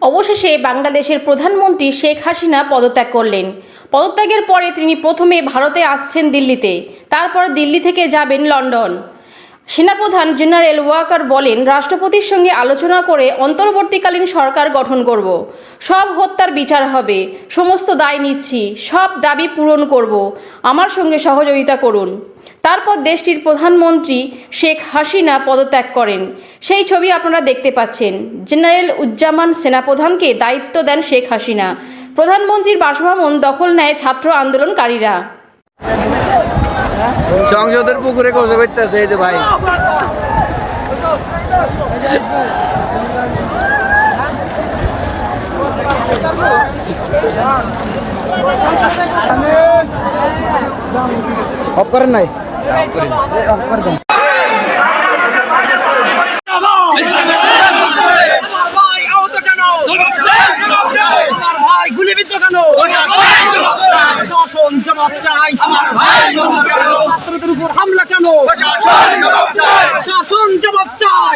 অবশেষে বাংলাদেশের প্রধানমন্ত্রী শেখ হাসিনা পদত্যাগ করলেন। পদত্যাগের পরে তিনি প্রথমে ভারতে আসছেন দিল্লিতে, তারপর দিল্লি থেকে যাবেন লন্ডন। সেনাপ্রধান জেনারেল ওয়াকার বলেন, রাষ্ট্রপতির সঙ্গে আলোচনা করে অন্তর্বর্তীকালীন সরকার গঠন করব। সব হত্যার বিচার হবে। সমস্ত দায় নিচ্ছি। সব দাবি পূরণ করব। আমার সঙ্গে সহযোগিতা করুন। তারপর দেশটির প্রধানমন্ত্রী শেখ হাসিনা পদত্যাগ করেন। সেই ছবি আপনারা দেখতে পাচ্ছেন। জেনারেল উজ্জামান সেনাপ্রধানকে দায়িত্ব দেন শেখ হাসিনা। প্রধানমন্ত্রীর বাসভবন দখল নেয় ছাত্র আন্দোলনকারীরা। সংসদের পুকুরে কষে করতেছে এই যে ভাই। অফ করেন নাই? করে দেন ছাত্রদের উপর হামলা কেন শাসন জবাব চাই